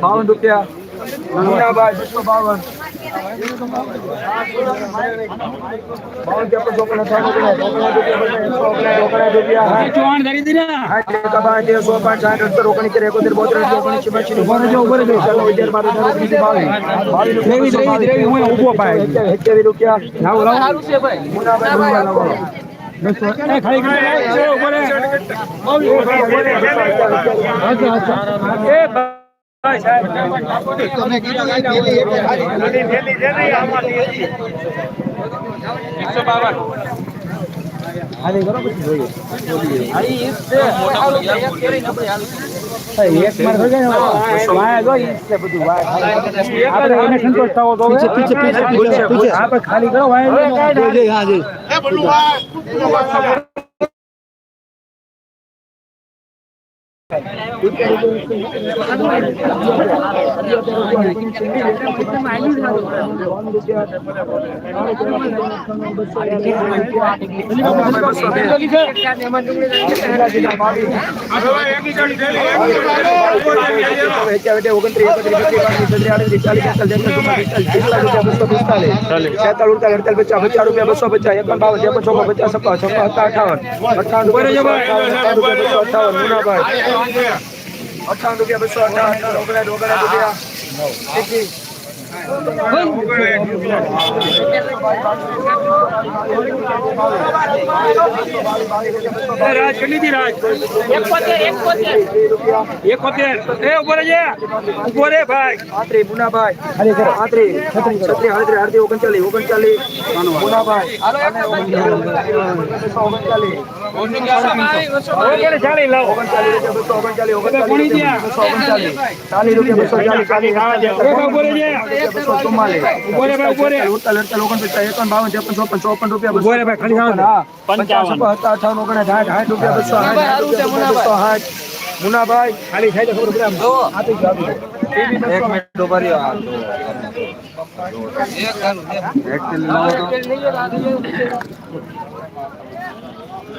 બાવન રૂપિયા મુનાભાઈ બસો બાવન બાવન ત્રેપન ચોપન અઠાવન ઓગણસાઠ, ઓગણસાઠ રૂપિયા એકસો ઓગણસાઠ રૂપિયા હાથ સાઠ એકા બાર તેર સો પાંચ સાઠ અઠસઠ ઓગણસિત્તેર એકોતેર બોતેર એંસી ઓગણએંસી બાસી ચાલો અગિયાર બાર તેર ઓગણીસ બાવીસ બાવીસ રૂપિયા ખાલી કરો એકાવન બાવન પાંત્રી છત્રી આડત્રી આડત્રી ઓગણચાલીસ Leva no ar. ઓગણચાલીસ મુનાભાઈ ઓગણચાલીસ ઓગણચાલીસ રૂપિયા બસો ઓગણચાલીસ ઓગણચાલીસ બસો ઓગણચાલીસ ચાલીસ રૂપિયા બસો ચાલીસ ચાલીસ બસો ચુમ્માલીસ ઉડતાલીસ અડતાલીસ ઓગણપચાસ એકાવન બાવન ત્રેપન ચોપન ચોપન રૂપિયા બસો ચોપન, હા. પંચાવન છપ્પન, સત્તાવન, અઠાવન ઓગણસાઠ સાઠ સાઠ રૂપિયા બસો સાઠ સાઠ રૂપિયા બસો સાઠ મુનાભાઈ ખાલી થાય તો ખબર પડે આમ. આપી દો, આપી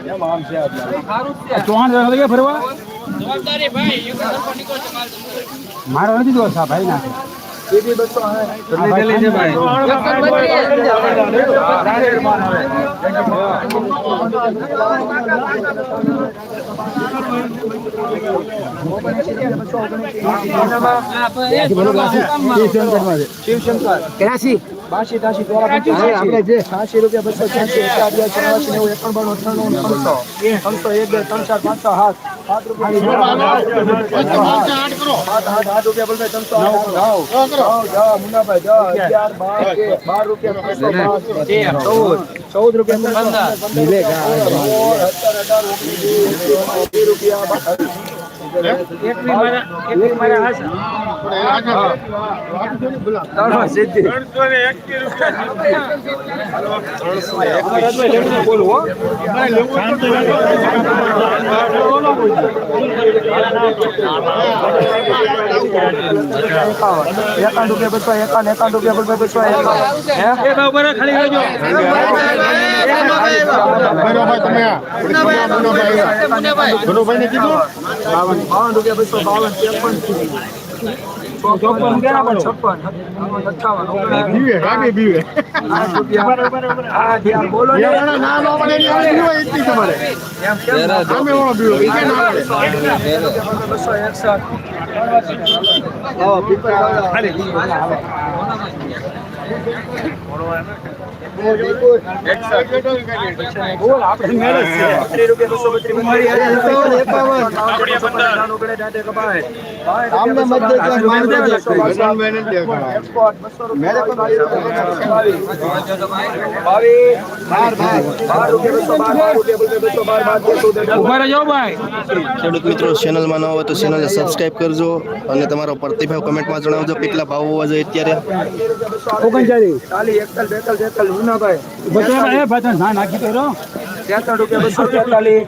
દો. એ બી બસો. મારો નથી દોસ્ત આ ભાઈ નાખે ત્યાસી બાસી તાસી આપણે જે છ્યાસી રૂપિયા બસો છ્યાસી એકાદ ચોરાસી નેવું એકણ બાણું ત્રણસો ત્રણસો એક બે ત્રણ ચાર પાંચસો સાત સાત રૂપિયા રૂપિયા બોલભાઈ ત્રણસો મુન્નાભાઈ જાઓ અગિયાર બાર બાર રૂપિયા ચૌદ ચૌદ રૂપિયા ત્રણસો પંદર સોળ સત્તર અઢાર ઓગણીસ વીસ એકવીસ રૂપિયા બાવીસ. ત્રણસો સિત્તેર. બોલું હો એકાવન રૂપિયા બસો એકાવન એકાવન રૂપિયા બસો બસો એકાવન હે? બાવન બાવન રૂપિયા બસો બાવન ત્રેપન. ચોપન છપ્પન. ઊભા રહેજો ભાઈ. ખેડૂત મિત્રો ચેનલમાં ન હોય તો ચેનલને સબસ્ક્રાઇબ કરજો અને તમારો પ્રતિભાવ કમેન્ટમાં જણાવજો કેટલા ભાવ હોવા જોઈએ અત્યારે. ઓગણચાલીસ. એકતાલ બેતાલ તેતાલ મુનાભાઈ બધા એ ભાઈ ના નાખી તો તેતાલ રૂપિયા બસો તેતાલીસ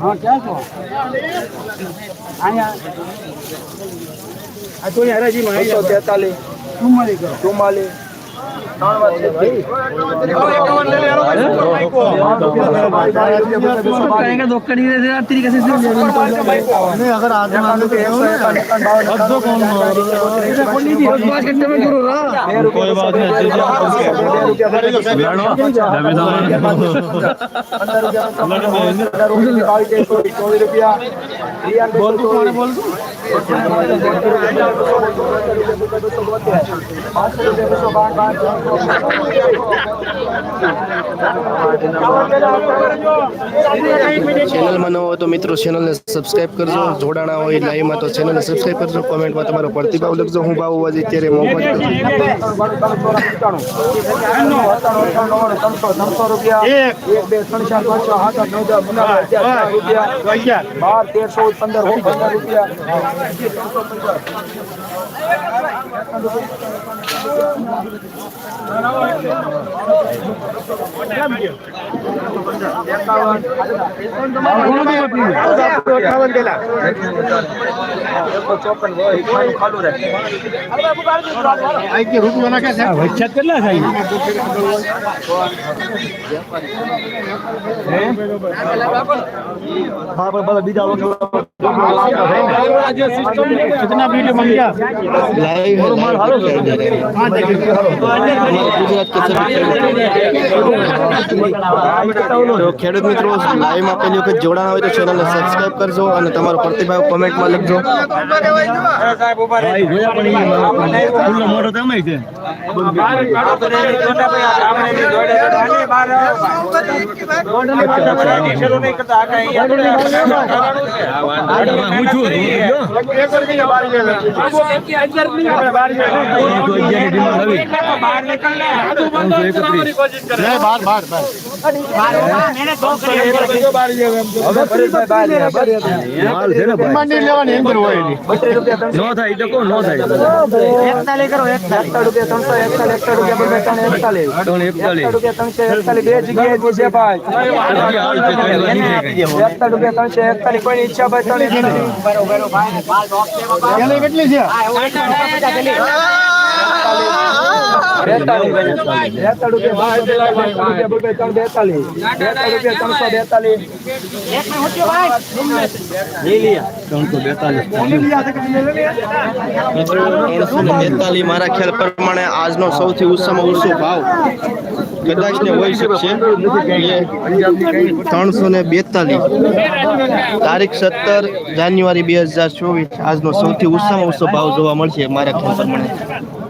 હા ક્યાં છો? અહીંયા. આ તો બસો તેતાલીસ ચુમ્માલી કરો. ચુમ્માલીસ. कहेंगे दो कड़ी दे देना तेरी कैसे नहीं अगर आज मान लो तो कौन पाँच घंटे में शुरू रहा कोई बात नहीं बोल तू कौन बोल तू पाँच सौ रुपये दो सौ बार बार ચેનલમાં ન હોય તો મિત્રો ચેનલને સબસ્ક્રાઇબ કરજો જોડાણા હોય લાઈવમાં તો ચેનલને સબસ્ક્રાઇબ કરજો કોમેન્ટમાં તમારો પ્રતિભાવ લખજો હું ભાવ હોવા અત્યારે મોબાઈલ અઠાવન પેલા ચોપન ચાલુ રહે રૂપિયો નાખે છે વચ્ચે કેટલા થાય બીજા લાઈવ ગુજરાત તો ખેડૂત મિત્રો લાઈવમાં પહેલી વખત જોડાણ હોય તો ચેનલને સબસ્ક્રાઇબ કરજો અને તમારો પ્રતિભાવ કોમેન્ટમાં લખજો. ઈ તમે છે. હું અંદર હોય નો થાય તો કોણ નો થાય એકતાલીસ કરો એકતાલીસ રૂપિયા ત્રણસો એકતાલીસ. એકતાલીસ રૂપિયા બસો ત્રણ એકતાલીસ રૂપિયા ત્રણસો એકતાલીસ બે જગ્યાએ જ છે? ભાઈ એકતાલીસ રૂપિયા ત્રણસો એકતાલીસ કોઈ ઈચ્છા ભાઈ ત્રણ કેટલી છે બેતાલીસ. મારા ખ્યાલ પ્રમાણે આજનો સૌથી ઓછામાં ઓછો ભાવ કદાચ ને હોય શકશે. ત્રણસો ને બેતાલીસ. તારીખ સત્તર જાન્યુઆરી બે હજાર ચોવીસ. આજનો સૌથી ઓછામાં ઉત્સવ ભાવ જોવા મળશે મારા ખ્યાલ પ્રમાણે.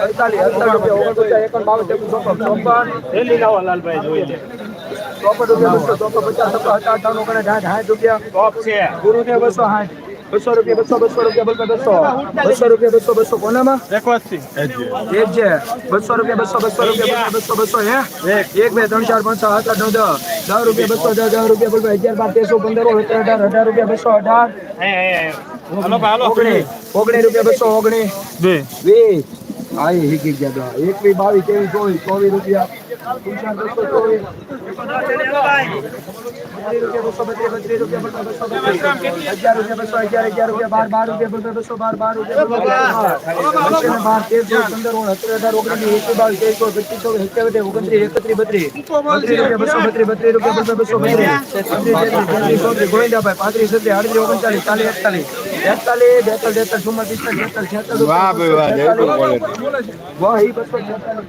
તેતાલીસ રૂપિયા ઓગણપચાસ એકાવન બાવન ત્રેપન ચોપન ચોપન રૂપિયા બસો ચોપન પચાસ સત્તર અઠાવન ઓગણ સાઠ સાઠ રૂપિયા ગુરુ ને બસો સાઠ બસો રૂપિયા બસો બસો રૂપિયા બોલતા બસો. બસો રૂપિયા બસો બસો. કોનામાં? એક છે. બસો રૂપિયા બસો બસો રૂપિયા બસો બસો હે? એક. બે ત્રણ ચાર પાંચ સાત આઠ નવ દસ. દસ રૂપિયા બસો દસ દસ રૂપિયા બોલતા અગિયાર બાર તેરસો પંદર સત્તર અઢાર અઢાર રૂપિયા બસો અઢાર. ઓગણીસ. ઓગણીસ રૂપિયા બસો ઓગણીસ. વીસ. હા એક એક ગયા એકવીસ બાવીસ ત્રેવીસ ચોવીસ ચોવીસ રૂપિયા. બસો બત્રીસ બત્રીસ રૂપિયા બસો અગિયાર રૂપિયા બસો અગિયાર અગિયાર રૂપિયા બાર બાર રૂપિયા બસો બાર બાર રૂપિયા બાર તેર ચૌદ પંદર હજાર ઓગણીસ એકવીસ બાવીસ ચોવીસ પચીસ ચોવીસ સત્યાવીસ ઓગણત્રીસ એકત્રીસ બત્રીસ બત્રીસ રૂપિયા બસો બત્રીસ બત્રીસ રૂપિયા બસો બસો બત્રીસ ગોવિંદાભાઈ પાંત્રીસ સત્રીસ આડત્રીસ ઓગણચાલીસ ચાલીસ એકતાલીસ એકતાલીસ બેતાલીસ તેતાલીસ ચુમ્માલીસ પિસ્તાલીસ છેતાલીસ છેતાલીસ વાહ ભાઈ વાહ વાહ એ બસો છેતાલીસ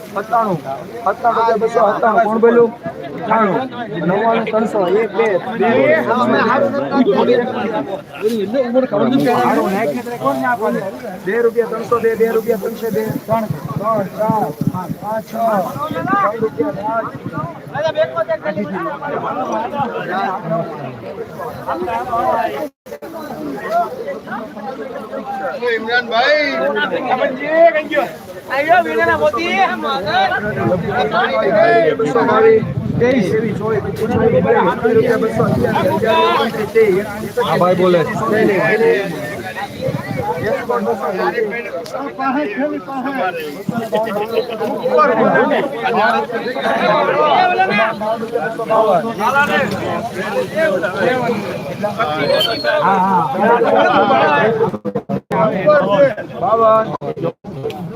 સત્તાણું સત્તાણું રૂપિયા બસો સત્તાણું કોણ બોલ્યું અઠ્ઠાણું નવ્વાણું ત્રણસો એક બે બે રૂપિયા ત્રણસો બે બે રૂપિયા ત્રણસો બે ત્રણ ત્રણ ચાર પાંચ છ ત્રણ રૂપિયા પાંચ હા ભાઈ બોલે. હા બીબી બસો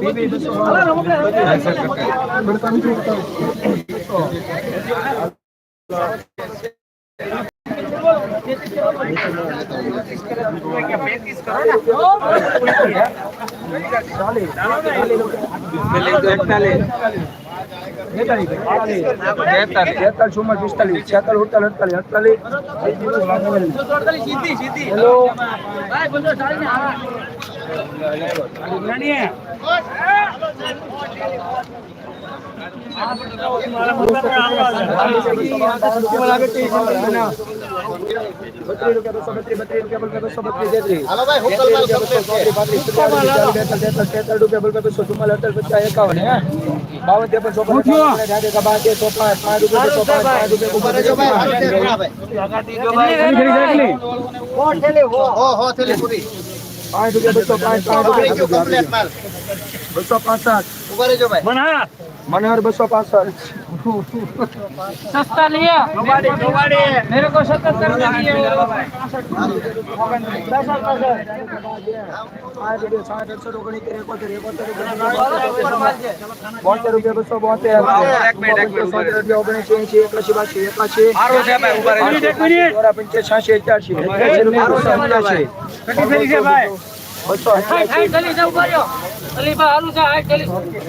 તેતાલીસ ચુમ્માલીસ પિસ્તાલીસ છેતાલીસ અડતાલીસ અડતાલીસ અડતાલીસ હેલો બત્રીસ રૂપિયા બસો બત્રીસ બત્રીસ રૂપિયા બસો બત્રીસ તેત્રીસ રૂપિયા બસો ચુમ્માલીસ અડતાલીસ પચાસ એકાવન હે બાવન ત્રેપન પાંચ રૂપિયા બસો પાંચ પાંચ રૂપિયા બસો પાંસઠ ઊભા રહેજો બસો પાસઠ મનહર મનહર બસો પાસઠ सस्ता लिया मेरे को सत्तर कर दीजिए બોતેર રૂપિયા બસો બોતેર ઓગણીસ એસી એકાશી બાસી એકાશી ચોરા પંચાસી છ્યાસી અઠ્યાસી એક્યાસી રૂપિયા બસો અઠ્યાસી બસો